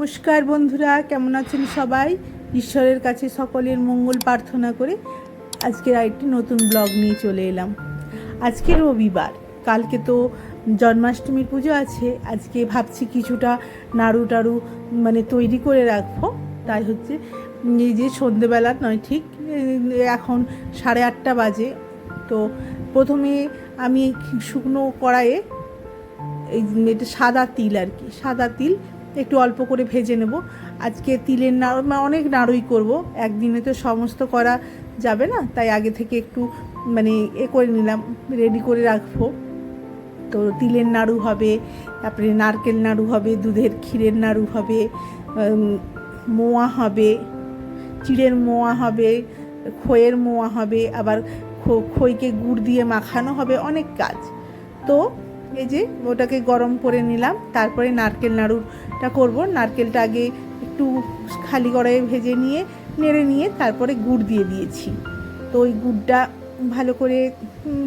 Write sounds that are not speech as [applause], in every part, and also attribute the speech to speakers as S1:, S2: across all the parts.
S1: নমস্কার বন্ধুরা, কেমন আছেন সবাই? ঈশ্বরের কাছে সকলের মঙ্গল প্রার্থনা করে আজকের আরেকটি নতুন ব্লগ নিয়ে চলে এলাম। আজকে রবিবার, কালকে তো জন্মাষ্টমীর পুজো আছে, আজকে ভাবছি কিছুটা নাড়ু টাড়ু মানে তৈরি করে রাখব। তাই হচ্ছে এই যে সন্ধেবেলা নয় ঠিক এখন সাড়ে আটটা বাজে। তো প্রথমে আমি শুকনো কড়াইয়ে এই এটা সাদা তিল আর কি, সাদা তিল একটু অল্প করে ভেজে নেব। আজকে তিলের নাড়ু অনেক নাড়ুই করব। একদিনে তো সমস্ত করা যাবে না, তাই আগে থেকে একটু মানে এ করে নিলাম রেডি করে রাখব। তো তিলের নাড়ু হবে, তারপরে নারকেল নাড়ু হবে, দুধের ক্ষীরের নাড়ু হবে মোয়া হবে, চিড়ের মোয়া হবে খইয়ের মোয়া হবে, আবার খইকে গুড় দিয়ে মাখানো হবে অনেক কাজ। তো এই যে ওটাকে গরম করে নিলাম, তারপরে নারকেল নাড়ুটা করব, নারকেলটা আগে একটু খালি কড়াইয়ে ভেজে নিয়ে, নেড়ে নিয়ে তারপরে গুড় দিয়ে দিয়েছি। তো ওই গুড়টা ভালো করে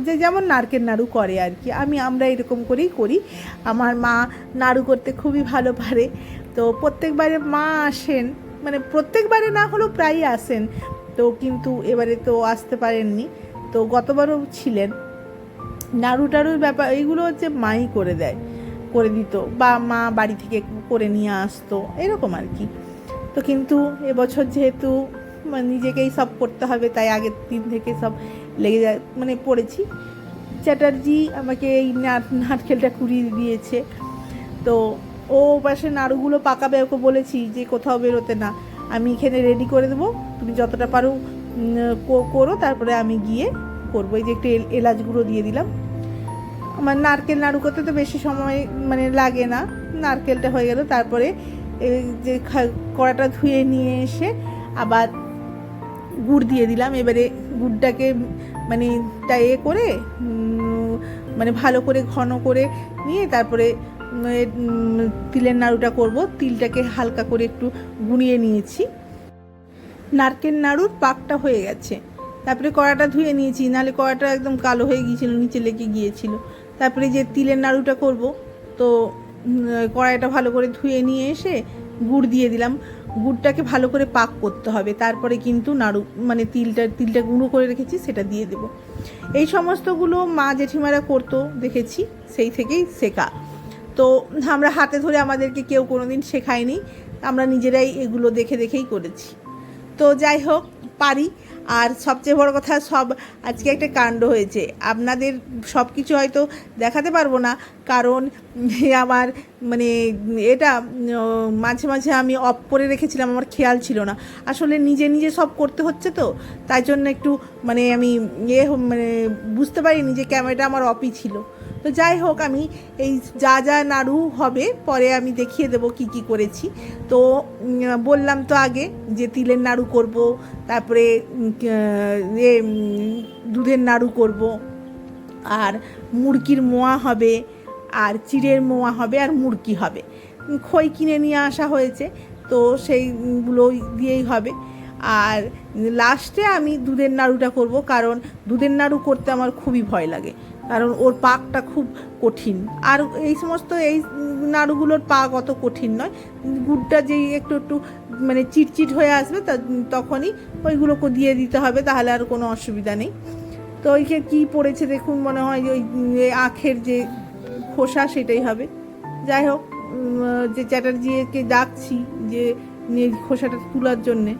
S1: যে যেমন নারকেল নাড়ু করে আর কি, আমি, আমরা এরকম করেই করি। আমার মা নাড়ু করতে খুবই ভালো পারে। তো প্রত্যেকবারে মা আসেন মানে প্রত্যেকবারে না হলেও প্রায়ই আসেন। তো কিন্তু এবারে তো আসতে পারেননি। তো গতবারও ছিলেন। নাড়ু টাড়ুর ব্যাপার, এইগুলো হচ্ছে মাই করে দেয়। করে দিত বা মা বাড়ি থেকে করে নিয়ে আসতো, এরকম আর কি। তো কিন্তু এবছর যেহেতু নিজেকেই সব করতে হবে, তাই আগের দিন থেকে সব লেগে যায় মানে পড়েছি। চ্যাটার্জি আমাকে এই নাট- নারকেলটা কুড়িয়ে দিয়েছে। তো ও পাশে নাড়ুগুলো পাকাবে, ওকে বলেছি যে কোথাও বেরোতে না। আমি এখানে রেডি করে দেবো, তুমি যতটা পারো করো, তারপরে আমি গিয়ে করব। এই যে একটু এল- এলাচ গুঁড়ো দিয়ে দিলাম। আমার নারকেল নাড়ু করতে তো বেশি সময় মানে লাগে না। নারকেলটা হয়ে গেল, তারপরে যে কড়াটা ধুয়ে নিয়ে এসে আবার গুড় দিয়ে দিলাম। এবারে গুড়টাকে মানে টা এ করে মানে ভালো করে ঘন করে নিয়ে তারপরে তিলের নাড়ুটা করব। তিলটাকে হালকা করে একটু গুঁড়িয়ে নিয়েছি। নারকেল নাড়ুর পাকটা হয়ে গেছে। তারপরে কড়াটা ধুয়ে নিয়েছি, নাহলে কড়াটা একদম কালো হয়ে গিয়েছিল, নিচে লেগে গিয়েছিল। তারপরে যে তিলের নাড়ুটা করব, তো কড়াইটা ভালো করে ধুয়ে নিয়ে এসে গুড় দিয়ে দিলাম। গুড়টাকে ভালো করে পাক করতে হবে, তারপরে কিন্তু নাড়ু মানে তিলটা তিলটা গুঁড়ো করে রেখেছি, সেটা দিয়ে দেবো। এই সমস্তগুলো মা জেঠিমারা করতো, দেখেছি, সেই থেকেই শেখা। তো, আমরা হাতে ধরে আমাদেরকে কেউ কোনোদিন শেখায়নি, আমরা নিজেরাই এগুলো দেখে দেখেই করেছি। তো যাই হোক পারি। আর সবচেয়ে বড় কথা, সব আজকে একটা কাণ্ড হয়েছে। আপনাদের সব কিছু হয়তো দেখাতে পারব না, কারণ [laughs] আমার মানে এটা মাঝে মাঝে আমি অফ করে রেখেছিলাম, আমার খেয়াল ছিল না। আসলে নিজে নিজে সব করতে হচ্ছে তো, তাই জন্য একটু মানে আমি ইয়ে মানে বুঝতে পারিনি যে ক্যামেরাটা আমার অফই ছিল। তো যাই হোক, আমি এই যা যা নাড়ু হবে, পরে আমি দেখিয়ে দেবো কি কি করেছি। তো বললাম তো আগে যে তিলের নাড়ু করব, তারপরে এ দুধের নাড়ু করব, আর মুরগির মোয়া হবে, আর চিড়ের মোয়া হবে, আর মুরগি হবে। খই কিনে নিয়ে আসা হয়েছে, তো সেইগুলো দিয়েই হবে। আর লাস্টে আমি দুধের নাড়ুটা করব, কারণ দুধের নাড়ু করতে আমার খুবই ভয় লাগে। কারণ ওর পাকটা খুব কঠিন। আর এই সমস্ত এই নাড়ুগুলোর পাক অত কঠিন নয়। গুড়টা যেই একটু একটু মানে চিটচিট হয়ে আসবে, তা- তখনই ওইগুলোকে দিয়ে দিতে হবে, তাহলে আর কোনো অসুবিধা নেই। তো ওইকে কী পড়েছে দেখুন, মনে হয় ওই আখের যে খোসা সেটাই হবে। যাই হোক যে চ্যাটার্জিকে ডাকছি যে খোসাটা তোলার জন্যে।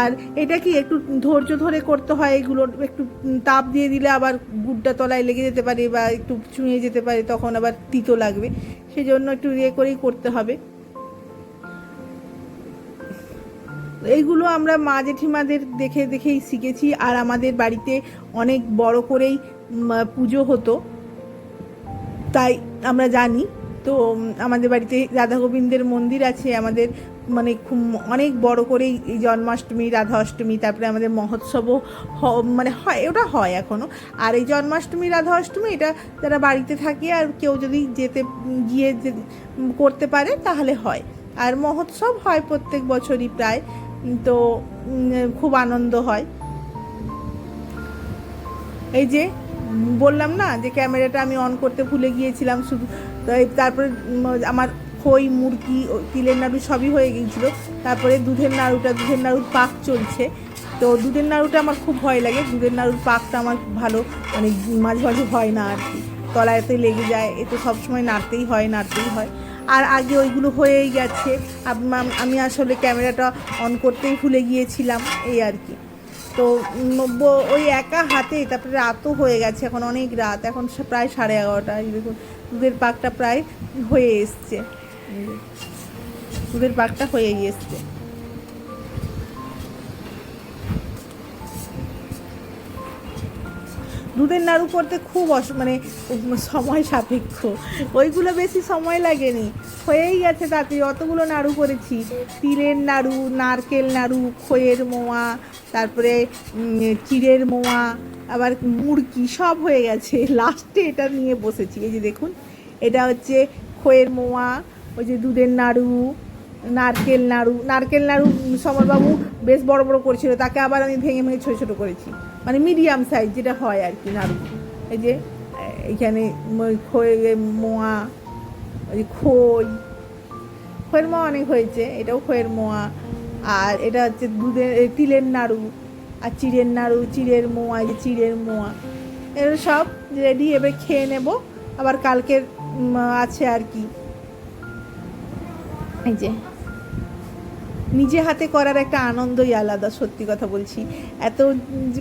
S1: আর এটা কি একটু ধৈর্য ধরে করতে হয় এগুলো? একটু তাপ দিয়ে দিলে আবার গুড়টা তলায় লেগে যেতে পারে বা একটু চুঁয়ে যেতে পারে, তখন আবার তিতো লাগবে। সেই জন্য একটু ইয়ে করেই করতে হবে। এইগুলো আমরা মা জেঠিমাদের দেখে দেখেই শিখেছি, আর আমাদের বাড়িতে অনেক বড় করেই পুজো হতো। তাই আমরা জানি। তো আমাদের বাড়িতে রাধা গোবিন্দের মন্দির আছে, আমাদের মানে খুব অনেক বড় করেই এই জন্মাষ্টমী রাধা অষ্টমী তারপরে আমাদের মহোৎসবও মানে হয়, ওটা হয় এখনও আর এই জন্মাষ্টমী রাধা অষ্টমী এটা যারা বাড়িতে থাকে আর কেউ যদি যেতে, গিয়ে করতে পারে, তাহলে হয়। আর মহোৎসব হয় প্রত্যেক বছরই প্রায়, তো খুব আনন্দ হয়। এই যে, বললাম না যে ক্যামেরাটা আমি অন করতে ভুলে গিয়েছিলাম শুধু তারপরে আমার খই, মুরগি তিলের নাড়ু সবই হয়ে গিয়েছিল। তারপরে দুধের নাড়ুটা, দুধের নাড়ুর পাক চলছে। তো দুধের নাড়ুটা আমার খুব ভয় লাগে। দুধের নাড়ুর পাকটা আমার ভালো মানে মাঝে মাঝে হয় না আর কি তলায়তে লেগে যায়, এ তো সবসময় নাড়তেই হয় নাড়তেই হয়। আর আগে ওইগুলো হয়েই গেছে। আমি আসলে ক্যামেরাটা অন করতেই ভুলে গিয়েছিলাম, এই আর কি তো ওই একা হাতে, তারপরে রাতও হয়ে গেছে, এখন অনেক রাত। এখন প্রায় সাড়ে এগারোটা দেখুন। দুধের পাকটা প্রায় হয়ে এসছে। দুধের পাকটা হয়ে গিয়েছে। দুধের নাড়ু করতে খুব অস মানে সময় সাপেক্ষ। ওইগুলো বেশি সময় লাগেনি। হয়েই গেছে তাতে, অতগুলো নাড়ু করেছি। তিলের নাড়ু, নারকেল নাড়ু, খইয়ের মোয়া, তারপরে চিড়ের মোয়া, আবার মুরকি, সব হয়ে গেছে। লাস্টে এটা নিয়ে বসেছি। এই যে দেখুন, এটা হচ্ছে খইয়ের মোয়া ওই যে দুধের নাড়ু, নারকেল নাড়ু নারকেল নাড়ু সমরবাবু বেশ বড় বড় করেছিল, তাকে আবার আমি ভেঙে ভেঙে ছোটো ছোটো করেছি। মানে মিডিয়াম সাইজ যেটা হয় আর কি নাড়ু। এই যে এখানে মোয়া, ওই খই। খইয়ের মোয়া অনেক হয়েছে, এটাও খইয়ের মোয়া। আর এটা হচ্ছে দুধের তিলের নাড়ু আর চিড়ের নাড়ু, চিড়ের মোয়া যে চিড়ের মোয়া। এগুলো সব রেডি এবার খেয়ে নেব। আবার কালকের আছে আর কি। এই যে। নিজে হাতে করার একটা আনন্দই আলাদা, সত্যি কথা বলছি। এত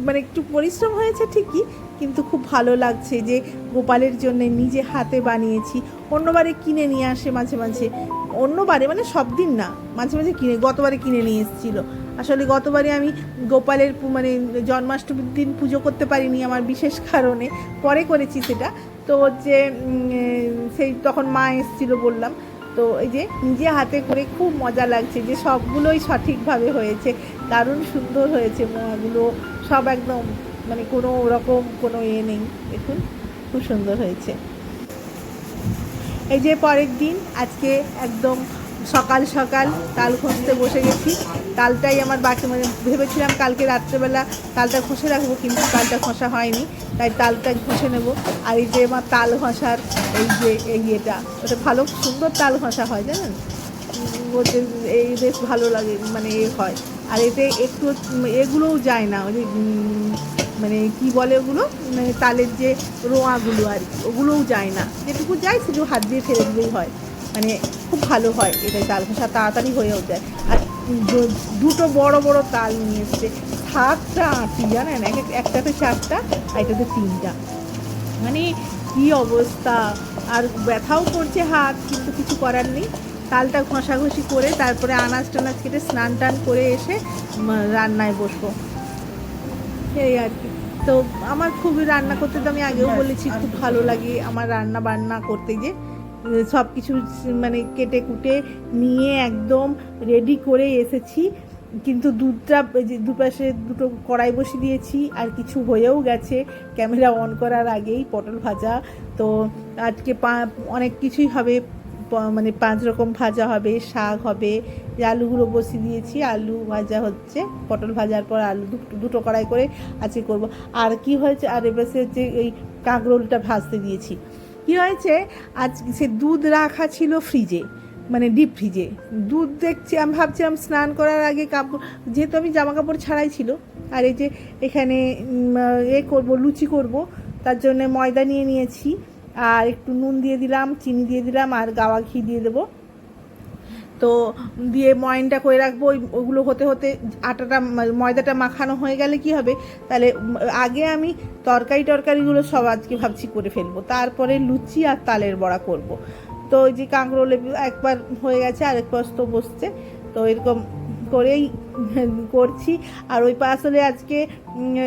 S1: মানে একটু পরিশ্রম হয়েছে ঠিকই, কিন্তু খুব ভালো লাগছে যে, গোপালের জন্য নিজে হাতে বানিয়েছি। অন্যবারে কিনে নিয়ে আসে মাঝে মাঝে। অন্যবারে মানে সব দিন না, মাঝে মাঝে কিনে, গতবারে কিনে নিয়ে এসেছিল। আসলে গতবারে আমি গোপালের মানে জন্মাষ্টমীর দিন পুজো করতে পারিনি আমার বিশেষ কারণে। পরে করেছি সেটা। তো হচ্ছে সেই তখন মা এসেছিল বললাম। তো এই যে নিজে হাতে করে খুব মজা লাগছে যে সবগুলোই সঠিকভাবে হয়েছে, দারুণ সুন্দর হয়েছে মোয়াগুলো, সব একদম মানে কোনো রকম কোনো ইয়ে নেই, দেখুন খুব সুন্দর হয়েছে। এই যে পরের দিন, আজকে একদম সকাল সকাল তাল ঘষতে বসে গেছি। তালটাই আমার বাকি মানে ভেবেছিলাম কালকে রাত্রেবেলা তালটা ঘষে রাখব, কিন্তু তালটা খসা হয়নি। তাই তালটা ঘষে নেব। আর এই যে আমার তাল ঘষার এই যে এই ইয়েটা, ওটা ভালো সুন্দর তাল ঘষা হয়, জানেন? ওতে এই বেশ ভালো লাগে মানে এ হয়। আর এতে একটু এগুলোও যায় না, ওই মানে কি বলে ওগুলো? মানে তালের যে রোঁয়াগুলো আর কি, ওগুলোও যায় না। যেটুকু যায় শুধু হাত দিয়ে ফেলে দিলেই হয়। মানে খুব ভালো হয় এটাই তাল ঘষা তাড়াতাড়ি হয়েও যায় আর দুটো বড় বড় তাল নিয়ে এসছে। সাতটা আটি জানেন? এক এক- একটাতে চারটা আর এটাতে তিনটা। মানে কি অবস্থা? আর ব্যথাও করছে হাত কিন্তু কিছু করার নেই। তালটা ঘষাঘষি করে তারপরে আনাজ টানাজ কেটে স্নান টান করে এসে রান্নায় বসবো। সেই আর কি। তো আমার খুবই রান্না করতে তো আমি আগেও বলেছি খুব ভালো লাগে আমার রান্না বান্না করতে যে সব কিছু মানে কেটে কুটে নিয়ে একদম রেডি করে এসেছি। কিন্তু দুধটা যে দুপাশে দুটো কড়াই বসিয়ে দিয়েছি, আর কিছু হয়েও গেছে। ক্যামেরা অন করার আগেই পটল ভাজা। তো আজকে অনেক কিছুই হবে। মানে পাঁচ রকম ভাজা হবে, শাক হবে যে আলুগুলো বসিয়ে দিয়েছি। আলু ভাজা হচ্ছে, পটল ভাজার পর আলু দুটো কড়াই করে আজকে করব। আর কি হয়েছে, আর এবারে হচ্ছে এই কাঁকরোলটা ভাজতে দিয়েছি। কি হয়েছে? আজ সে দুধ রাখা ছিল ফ্রিজে মানে ডিপ ফ্রিজে দুধ দেখছি, আমি ভাবছিলাম স্নান করার আগে কাপড়, যেহেতু আমি জামা কাপড় ছাড়াই ছিল, আর এই যে এখানে এ করব, লুচি করব, তার জন্য ময়দা নিয়ে নিয়েছি, আর একটু নুন দিয়ে দিলাম, চিনি দিয়ে দিলাম, আর গাওয়া ঘি দিয়ে দেবো। তো দিয়ে ময়নটা করে রাখব, ওই ওগুলো হতে হতে আটাটা ময়দাটা মাখানো হয়ে গেলে কি হবে? তাহলে আগে আমি তরকারি টরকারিগুলো সব আজকে ভাবছি করে ফেলব। তারপরে লুচি আর তালের বড়া করব। তো ওই যে কাঁকড়ো কাঁকরোলে একবার হয়ে গেছে, আরেক তো বসছে। তো এরকম করেই করছি। আর ওই আসলে আজকে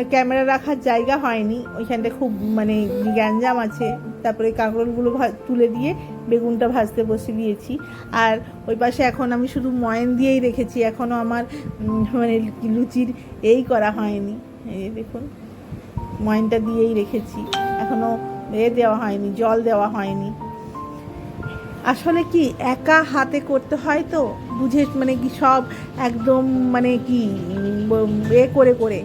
S1: ক্যামেরা রাখার জায়গা হয়নি। ওইখানটা খুব মানে গ্যাঞ্জাম আছে। তারপরে কাঁকরোলগুলো তুলে দিয়ে বেগুনটা ভাজতে বসে দিয়েছি। আর ওই পাশে এখন আমি শুধু ময়ন দিয়েই রেখেছি। এখনও আমার মানে লুচির এই করা হয়নি। এই দেখুন, ময়নটা দিয়েই রেখেছি। এখনও এ দেওয়া হয়নি, জল দেওয়া হয়নি। আসলে কি একা হাতে করতে হয় তো? বুঝে মানে কি সব একদম মানে কি এ করে করে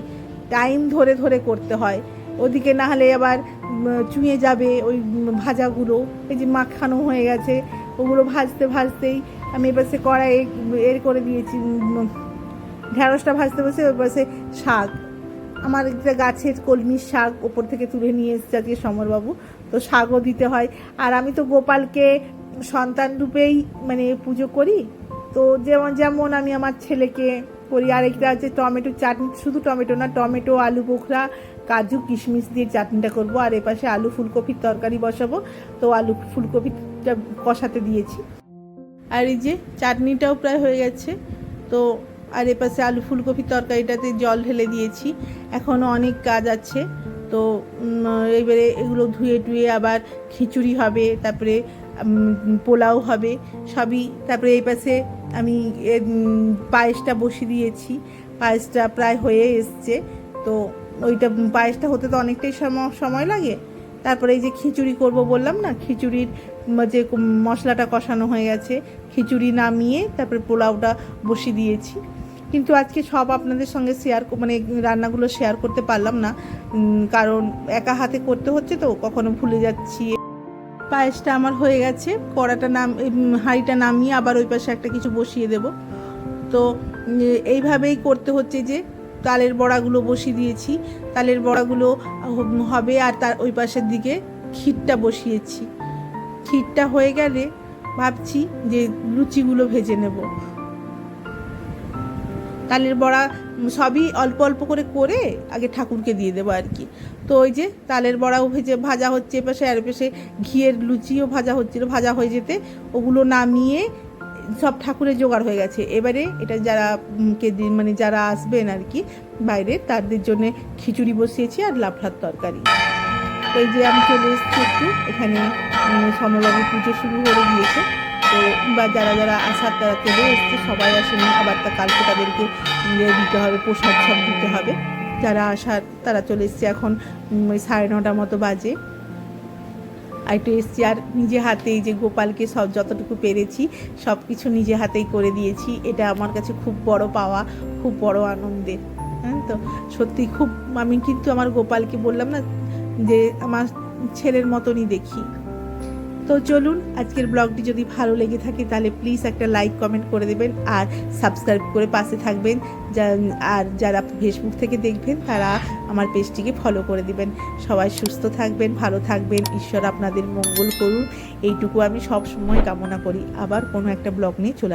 S1: টাইম ধরে ধরে করতে হয়। ওদিকে না হলে আবার চুঁয়ে যাবে ওই ভাজাগুলো। এই যে মাখানো হয়ে গেছে, ওগুলো ভাজতে, ভাজতেই আমি এপাশে কড়াই এর করে দিয়েছি ঢ্যাঁড়সটা ভাজতে বসে ওই পাশে শাক। আমার একটা গাছের কলমির শাক ওপর থেকে তুলে নিয়ে এসেছে আজকে সমরবাবু, তো শাকও দিতে হয়। আর আমি তো গোপালকে সন্তান রূপেই মানে পুজো করি। তো যেমন যেমন আমি আমার ছেলেকে করি আর একটা আছে টমেটো চাটনি, শুধু টমেটো না, টমেটো, আলু, বোখরা, কাজু, কিশমিশ দিয়ে চাটনিটা করব। আর এপাশে আলু ফুলকপির তরকারি বসাবো। তো আলু ফুলকপিটা কষাতে দিয়েছি। আর এই যে চাটনিটাও প্রায় হয়ে গেছে। তো আর এপাশে আলু ফুলকপির তরকারিটাতে জল ঢেলে দিয়েছি। এখনও অনেক কাজ আছে। তো এবারে এগুলো ধুয়ে টুয়ে আবার খিচুড়ি হবে। তারপরে পোলাও হবে, সবই। তারপরে এই পাশে আমি পায়েসটা বসিয়ে দিয়েছি। পায়েসটা প্রায় হয়ে এসছে। তো ওইটা পায়েসটা হতে তো অনেকটাই সময় লাগে। তারপরে এই যে খিচুড়ি করব বললাম না, খিচুড়ির যে মশলাটা কষানো হয়ে গেছে, খিচুড়ি নামিয়ে তারপরে পোলাওটা বসিয়ে দিয়েছি। কিন্তু আজকে সব আপনাদের সঙ্গে শেয়ার মানে রান্নাগুলো শেয়ার করতে পারলাম না। কারণ একা হাতে করতে হচ্ছে তো, কখনো ভুলে যাচ্ছি। পায়েসটা আমার হয়ে গেছে, কড়াটা নাম হাঁড়িটা নামিয়ে আবার ওই পাশে একটা কিছু বসিয়ে দেব। তো এইভাবেই করতে হচ্ছে যে, তালের বড়াগুলো বসিয়ে দিয়েছি। তালের বড়াগুলো হবে আর তার ওই পাশের দিকে ক্ষীরটা বসিয়েছি। ক্ষীরটা হয়ে গেলে ভাবছি যে, লুচিগুলো ভেজে নেব। তালের বড়া সবই অল্প অল্প করে করে আগে ঠাকুরকে দিয়ে দেবো আর কি। তো ওই যে তালের বড়াও ভেজে ভাজা হচ্ছে এপাশে আর এপাশে ঘিয়ের লুচিও ভাজা হচ্ছিল ভাজা হয়ে যেতে ওগুলো নামিয়ে সব ঠাকুরের জোগাড় হয়ে গেছে। এবারে এটা যারা কে মানে যারা আসবেন আর কি বাইরে তাদের জন্য খিচুড়ি বসিয়েছি আর লাফলার তরকারি। এই যে আমি চলে এসেছি একটু এখানে উম, পুজো শুরু করে দিয়েছে। তো বা যারা যারা আসার তারা চলে এসছে, সবাই আসেনি। আবার তা কালকে তাদেরকে দিতে হবে, প্রসাদ সব দিতে হবে। যারা আসার, তারা চলে এসছে এখন সাড়ে নটা মতো বাজে। আর একটু এসছি, আর নিজে হাতেই যে গোপালকে সব যতটুকু পেরেছি সব কিছু নিজে হাতেই করে দিয়েছি। এটা আমার কাছে খুব বড় পাওয়া, খুব বড় আনন্দের। হ্যাঁ তো সত্যি খুব, আমি কিন্তু আমার গোপালকে বললাম না, যে আমার ছেলের মতনই দেখি। তো চলুন, আজকের ব্লগটি যদি ভালো লেগে থাকে তাহলে প্লিজ একটা লাইক কমেন্ট করে দেবেন আর সাবস্ক্রাইব করে পাশে থাকবেন। আর যারা ফেসবুক থেকে দেখবেন তারা আমার পেজটিকে ফলো করে দিবেন। সবাই সুস্থ থাকবেন, ভালো থাকবেন। ঈশ্বর আপনাদের মঙ্গল করুন। এইটুকু আমি সব সময় কামনা করি। আবার কোনো একটা ব্লগ নিয়ে চলে